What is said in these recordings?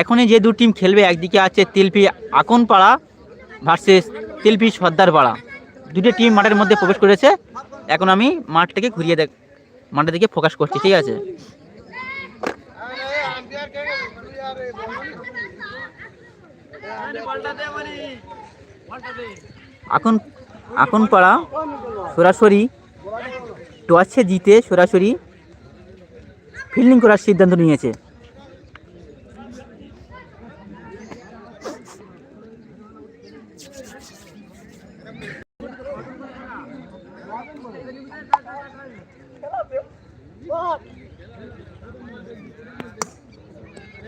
এখনই যে দু টিম খেলবে, একদিকে আছে তিলপি আকনপাড়া ভার্সেস তিলপি সর্দারপাড়া। দুটো টিম মাঠের মধ্যে প্রবেশ করেছে। এখন আমি মাঠটাকে ঘুরিয়ে দেখ মাঠের দিকে ফোকাস করছি, ঠিক আছে? এখন এখন পাড়া সরাসরি টসে জিতে সরাসরি ফিল্ডিং করার সিদ্ধান্ত নিয়েছে।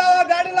বড় ব্যাট ছিল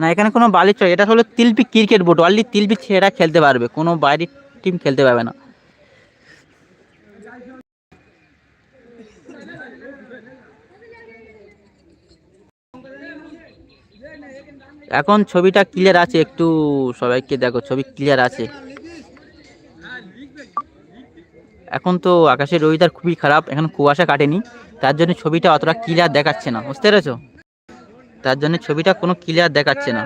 না, এখানে কোনো বালির চয় এটা হলো তিলপি ক্রিকেট বোর্ড অনলি তিলপি ছেড়া খেলতে পারবে, কোনো বাইরের টিম খেলতে পারবে না। এখন ছবিটা ক্লিয়ার আছে, একটু সবাইকে দেখো, ছবি ক্লিয়ার আছে। এখন তো আকাশের ওয়েদার খুবই খারাপ, এখন কুয়াশা কাটেনি, তার জন্য ছবিটা অতটা ক্লিয়ার দেখাচ্ছে না, বুঝতে পেরেছ? তার জন্য ছবিটা কোনো ক্লিয়ার দেখাচ্ছে না।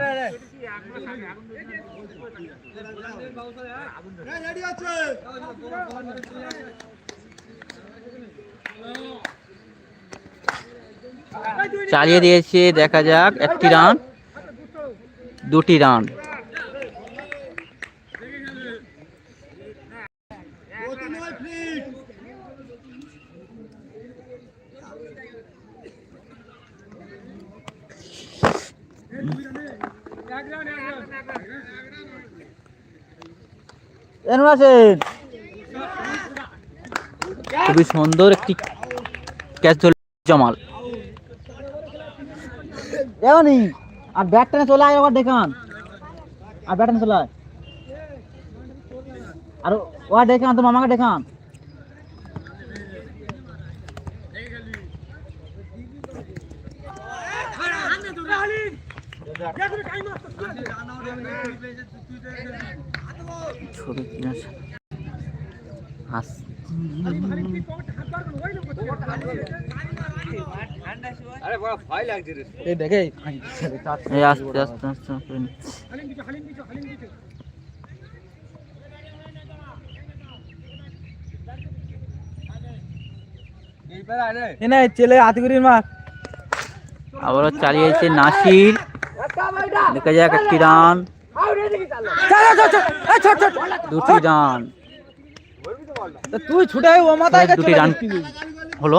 চালিয়ে দিয়েছে, দেখা যাক, একটি রান দুটি রান। খুবই সুন্দর একটি ক্যাচ ধরল জমাল। এমনই আর ব্যাটটা চলে আয় আবার দেখান আর ব্যাটটা চলে আয়। আর ওয়া দেখান তো মামাকে দেখান ছবি কিনা হাস এই দেখে এই আস্তে আস্তে আস্তে আবারও চালিয়েছে নাসির। দেখা যাক একটি রান দুটি রান। তা তুই ছুটে দুটি রান। হলো?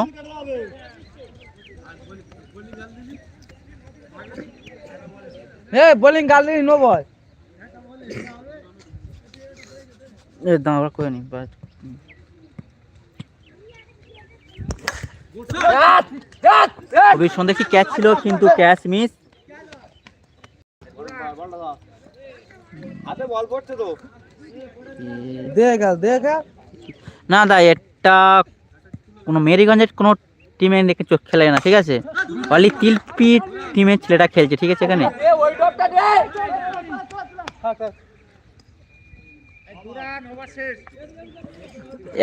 হে বোলিং গালি নো বয় এ আবার করে নি বাস। খুবই সুন্দর একটি ক্যাচ ছিল কিন্তু ক্যাচ মিস। না দা এটা কোনো মেরিগঞ্জের কোনো টিমে দেখে চোখ খেলে না, ঠিক আছে? অনলি তিলপি টিমের ছেলেটা খেলছে, ঠিক আছে এখানে?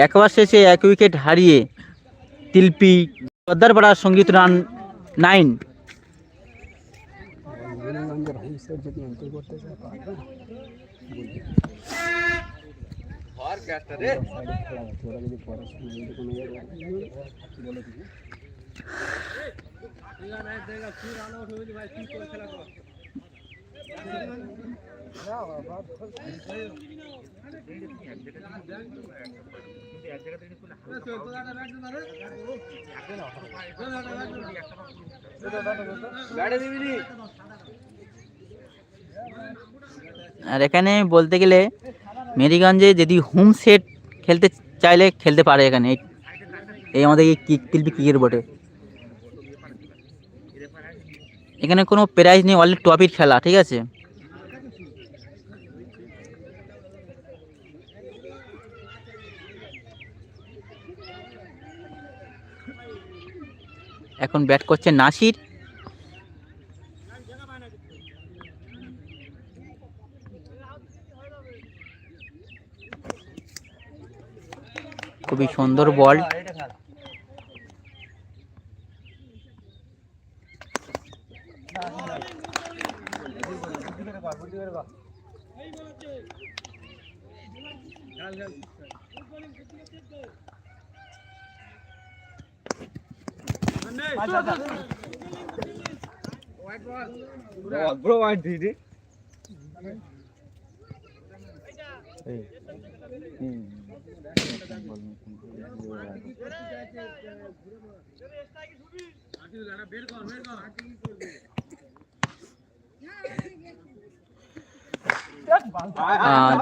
একবার শেষে এক উইকেট হারিয়ে তিলপি সর্দারপাড়ার সংগীত রান নাইন। আর এখানে বলতে গেলে মেরিগঞ্জে যদি হোম সেট খেলতে চাইলে খেলতে পারে এখানে। এই- আমাদের এই কিক তিলপি কিকের বটে এখানে কোনো প্রাইজ নেই অনলি টপির খেলা, ঠিক আছে? এখন ব্যাট করছে নাসির খুবই সুন্দর বল। ব্রো ওয়াইড দিদি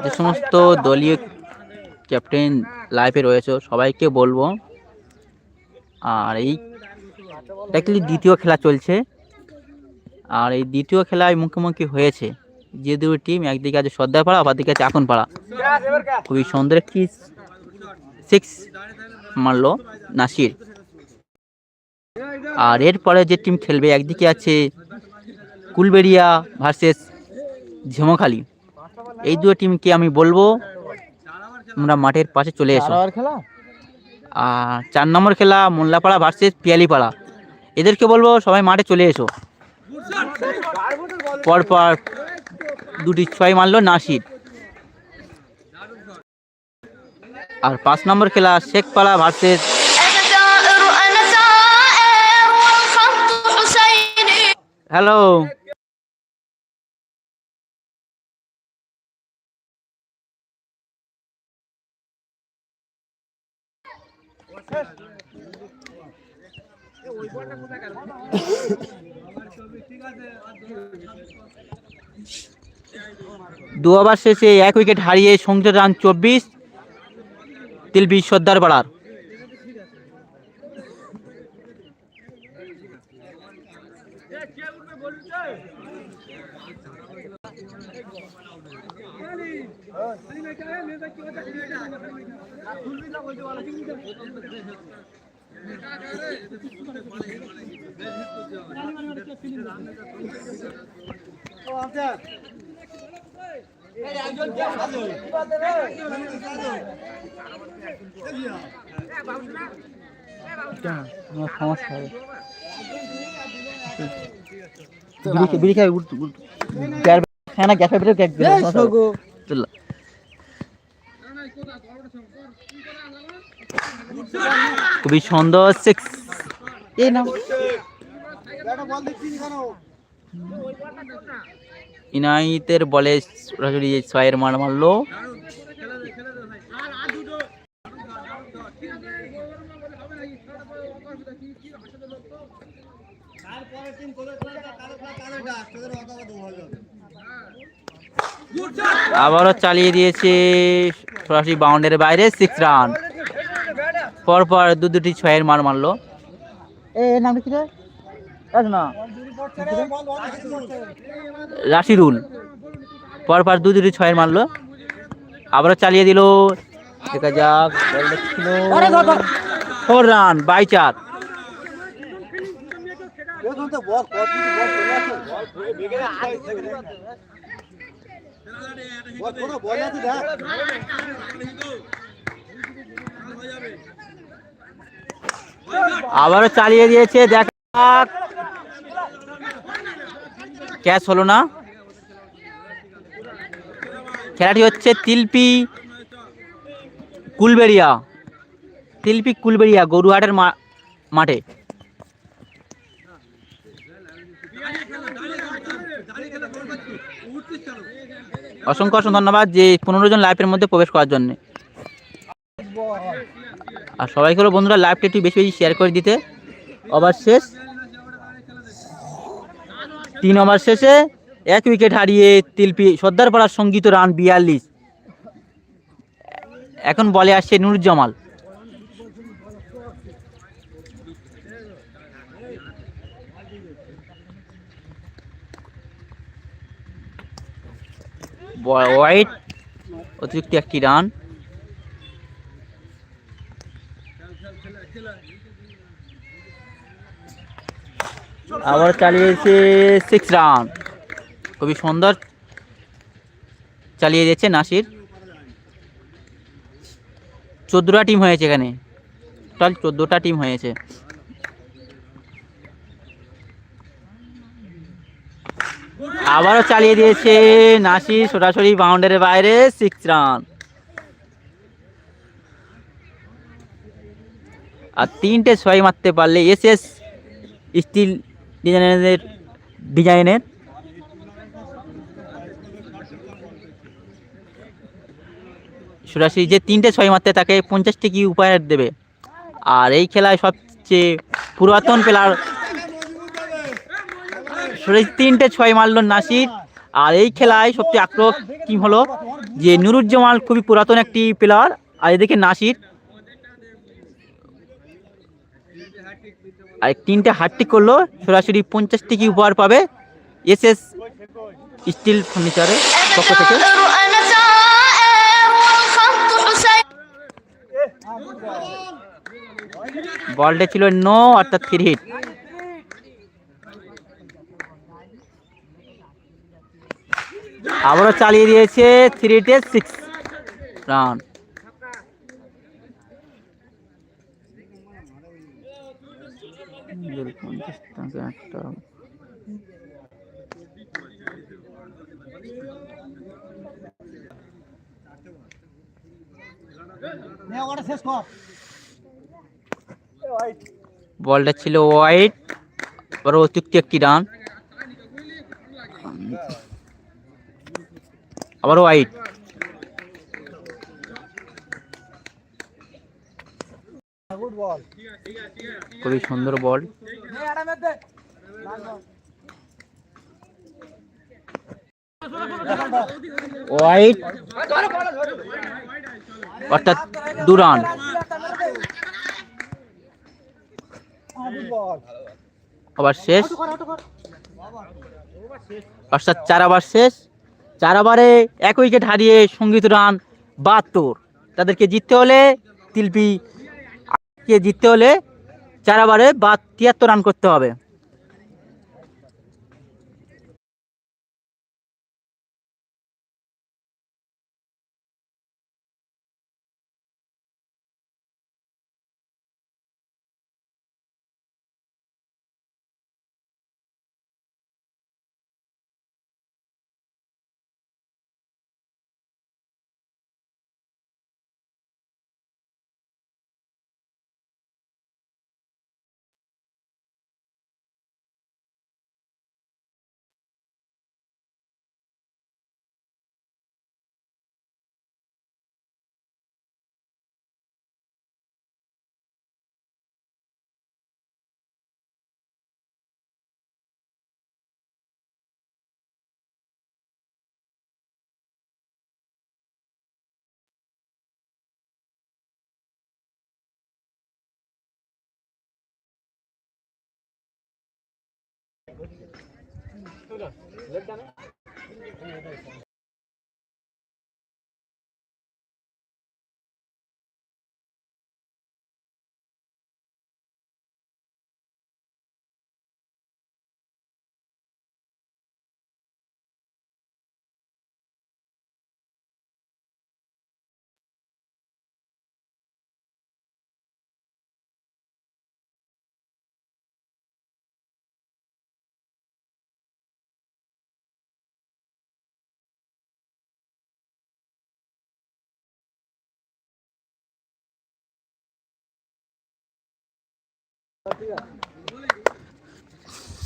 যে সমস্ত দলীয় ক্যাপ্টেন লাইফে রয়েছে, সবাইকে বলব, আর এই অ্যাকচুয়ালি দ্বিতীয় খেলা চলছে, আর এই দ্বিতীয় খেলায় মুখোমুখি হয়েছে যে দুটো টিম একদিকে আছে সর্দারপাড়া আবার দিকে আছে আকনপাড়া। খুবই সুন্দর একটি সিক্স মারলো নাসির। আর এরপরে যে টিম খেলবে একদিকে আছে কুলবেড়িয়া ভার্সেস ঝিমখালি। এই দুটো টিমকে আমি বলব তোমরা মাঠের পাশে চলে এসো। আর আর চার নম্বর খেলা মোল্লাপাড়া ভার্সেস পিয়ালিপাড়া। এদেরকে বলব সবাই মাঠে চলে এসো। পরপর দুটি ছয় মারলো নাসির। আর পাঁচ নম্বর খেলা শেখপাড়া ভার্সেস। হ্যালো দু ওভার শেষে এক উইকেট হারিয়ে সংযোগ রান চব্বিশ। তিলবি সর্দার পাড়ার সমস্যা হবে বিড়ি গ্যাসের ভিতরে গ্যাস চল। খুবই সুন্দর সিক্স এই নাম ইনাইতের বলে সরাসরি ছয়ের মার মারলো। আবারও চালিয়ে দিয়েছে সরাসরি বাউন্ডারির বাইরে সিক্স রান পরপর দু দুটি ছয়ের মার মারলো। এ নাম কি রাশিদুল। পরপর দু দুটি ছয়ের মারলো। আবারও চালিয়ে দিল। দেখা যাক ফোর রান বাই চার। আবারও চালিয়ে দিয়েছে দেখ ক্যাচ হলো না। খেলাটি হচ্ছে তিলপি কুলবেড়িয়া তিলপি কুলবেড়িয়া গরুহাটের মাঠে। অসংখ্য অসংখ্য ধন্যবাদ যে পনেরো জন লাইভের মধ্যে প্রবেশ করার জন্য। আর সবাইকে বন্ধুরা লাইভটা একটু বেশি বেশি শেয়ার করে দিতে। ওভার শেষ তিন ওভার শেষে এক উইকেট হারিয়ে তিলপি সর্দারপাড়ার সংগীত রান বিয়াল্লিশ। এখন বলে আসছে নুরুজ্জামাল ওয়াইড অতিরিক্ত একটি রান আবার চালিয়েছে সিক্স রান খুবই সুন্দর। চালিয়ে দিয়েছে নাসির। চোদ্দোটা টিম হয়েছে এখানে। টোটাল চোদ্দোটা টিম হয়েছে। আবারও চালিয়ে দিয়েছে নাসির সরাসরি বাউন্ডারির বাইরে সিক্স রান আর তিনটে ছয় মারতে পারলে এস এস স্টিল ডিজাইনের ডিজাইনের। সরাসরি যে তিনটে ছয় মারতে তাকে পঞ্চাশটি কি উপহার দেবে? আর এই খেলায় সবচেয়ে পুরাতন প্লেয়ার তিনটে ছয় মারল নাসির। আর এই খেলায় সবচেয়ে আক্রমক টিম হলো যে নুরুজ্জামাল খুবই পুরাতন একটি প্লেয়ার আর এদিকে নাসির আর তিনটে হাটটি করল, সরাসরি পঞ্চাশটি কি উপহার পাবে? এস এস স্টিল ফার্নিচারের পক্ষ থেকে। বলটা ছিল নো, অর্থাৎ থ্রি হিট। আবারও চালিয়ে দিয়েছে থ্রি হিটে সিক্স রান একটা বলটা ছিল ওয়াইড আবার অতিরিক্ত একটি রান আবার ওয়াইড খুবই সুন্দর বল। ওয়াইড অর্থাৎ দু রান। ওভার শেষ। অর্থাৎ চার ওভার শেষ। চার ওভারে এক উইকেট হারিয়ে সংগীত রান বাহাত্তর। তাদেরকে জিততে হলে তিলপি জিততে হলে চার ওভারে বা তিয়াত্তর রান করতে হবে। लेट जाना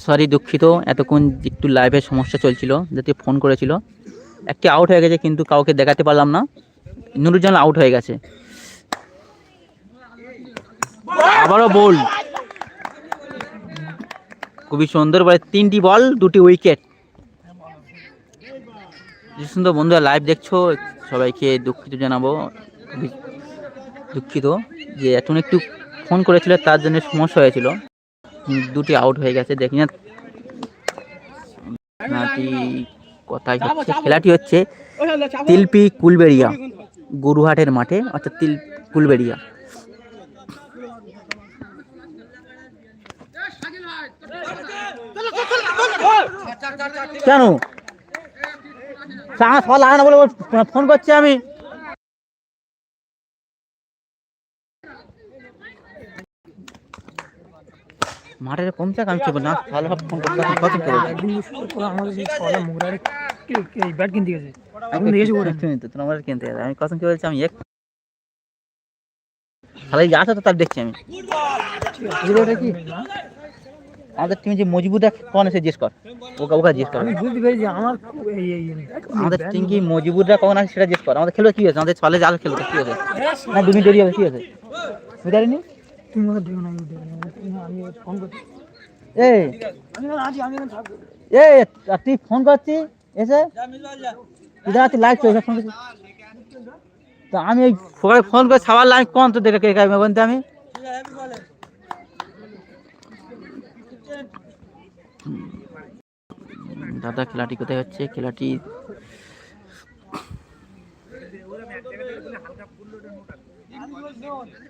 সরি, দুঃখিত। এতক্ষণ একটু লাইভের সমস্যা চলছিল, যাতে ফোন করেছিল। একটি আউট হয়ে গেছে, কিন্তু কাউকে দেখাতে পারলাম না। নুরুজ্জামান আউট হয়ে গেছে। আবারও বল খুবই সুন্দর বলে তিনটি বল দুটি উইকেট সুন্দর বন্ধুরা লাইভ দেখছ, সবাইকে দুঃখিত জানাব। দুঃখিত যে এখন একটু ফোন করেছিল তার জন্য সমস্যা হয়েছিল। দুটি আউট হয়ে গেছে দেখি না। নাটি কোথায় হচ্ছে? খেলাটি হচ্ছে তিলপি কুলবেড়িয়া গরুহাটের মাঠে অর্থাৎ তিল কুলবেড়িয়া। কেন? লাগে না বলে ফোন করছি আমি। মাঠের কম চাক আমি চলবো না? ভালো ভাবে ফোন করতে কত আমি কসম কি বলছি আমি এক তাহলে যা আছে তো তার দেখছি আমি। কি? আমাদের টিমে যে মজবুত কোন এসে জিজ্ঞেস কর। ওকে ওকে জিজ্ঞেস কর। আমি বুঝতে পেরেছি আমার আমাদের টিম কি মজবুতরা কখন আছে সেটা জিজ্ঞেস কর। আমাদের খেলবে কি হয়েছে? আমাদের ছলে জাল খেলবে কি হয়েছে? না দু মিনিট দেরি হবে কি হয়েছে? বুঝতে পারিনি তুমি করছি। তুই ফোন করছিস? এসে তুই লাইভ চলছে ফোন করছিস তো আমি সবাই ফোন করে সবার লাইভ কোন তো দেখে কে খাইবে বলতে আমি? দাদা, খেলাটি কোথায় হচ্ছে? খেলাটি কালো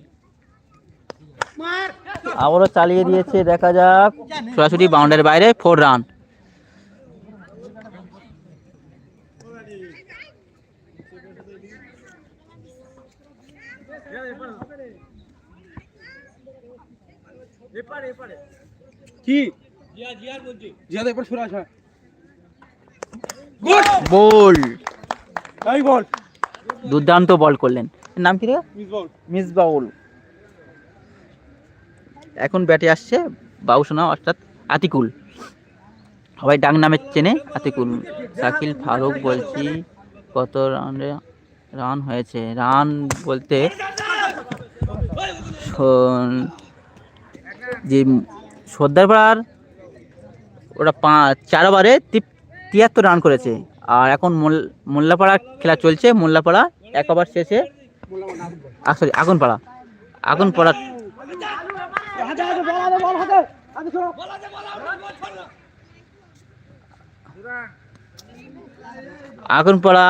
আবারও চালিয়ে দিয়েছে দেখা যাক। সরাসরি বাউন্ডারির বাইরে ফোর রান কি? জিয়াদ এবার সুরাজ হয় বল। দুর্দান্ত বল করলেন। নাম কি রে? Miss bowled. এখন ব্যাটে আসছে বাউসোনা অর্থাৎ আতিকুল। সবাই ডাক নামে চেনে আতিকুল। শাকিল ফারুক বলছি, কত রানে রান হয়েছে? রান বলতে যে সর্দারপাড়ার ওরা পাঁচ চার ওভারে তিয়াত্তর রান করেছে। আর এখন মোল- মোল্লাপাড়া খেলা চলছে। মোল্লাপাড়া এক ওভার শেষে সরি, আগুনপাড়া। আগুনপাড়া হাতে হাতে বল হাতে বল হাতে হাতে সরো আগুনপাড়া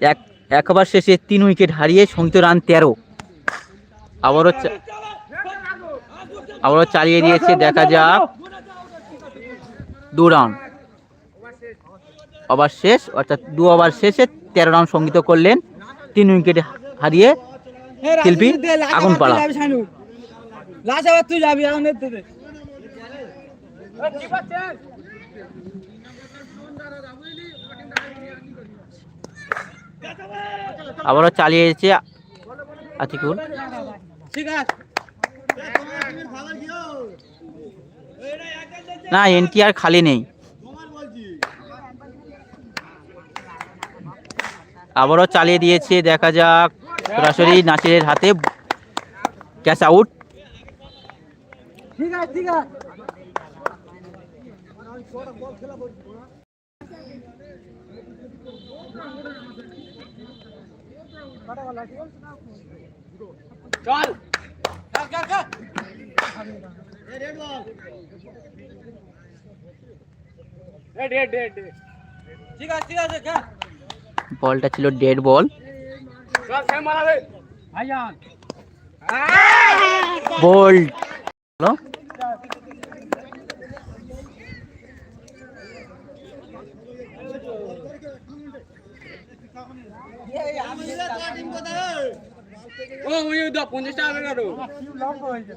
এক এক ওভার শেষে তিন উইকেট হারিয়ে সংযুক্ত রান তেরো আবারও আবারও চালিয়ে দিয়েছে দেখা যাক দু রান ওভার শেষ অর্থাৎ দু ওভার শেষে তেরো রান সংগীত করলেন তিন উইকেট হারিয়ে শিল্পী আগুনপাড়া লাস্ট আবার তুই যাবি এখন আবারও চালিয়ে দিয়েছে আতিকুল। ঠিক আছে। না এনটিআর খালি নেই। আবারও চালিয়ে দিয়েছে দেখা যাক সরাসরি নাসিরের হাতে। Catch out. ঠিক আছে ঠিক আছে ঠিক আছে ঠিক আছে খা বলটা ছিল ডেড বল ভাইজান হলো ও ওই দাও 50 টাকা করে দাও লম্বা হয়েছে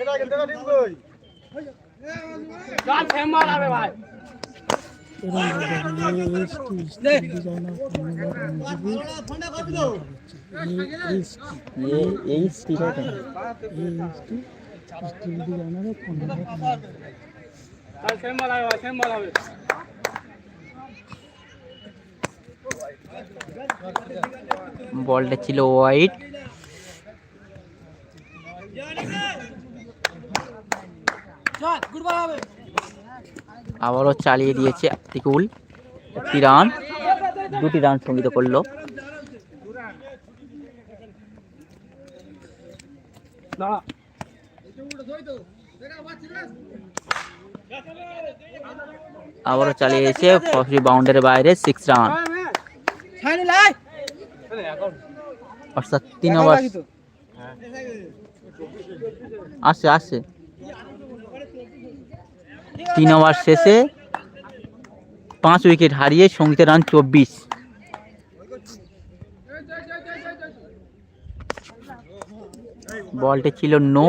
এটা কি টাকা দিন কই গান ফেম মারাবে ভাই এই স্পিকারটা বলটা ছিল হোয়াইট আবারও চালিয়ে দিয়েছে আতিকুল। একটি রান দুটি রান সংগীত করল। দাঁড়া আবারও চালিয়ে দিয়েছে ফসি বাউন্ডারির বাইরে সিক্স রান অর্থাৎ তিন ওভার আসছে আসছে তিন ওভার শেষে পাঁচ উইকেট হারিয়ে সঙ্গীতের রান চব্বিশ। বলটি ছিল নো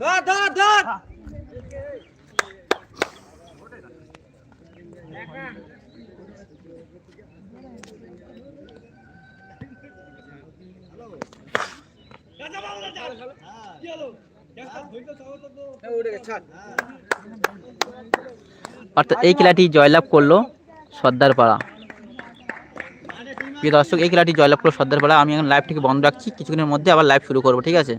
ধর ধর ধর! অর্থাৎ এই খেলাটি জয়লাভ করল সর্দারপাড়া। প্রিয় দর্শক, এই খেলাটি জয়লাভ করল সর্দারপাড়া। আমি এখন লাইভ থেকে বন্ধ রাখছি। কিছুক্ষণের মধ্যে আবার লাইভ শুরু করব, ঠিক আছে?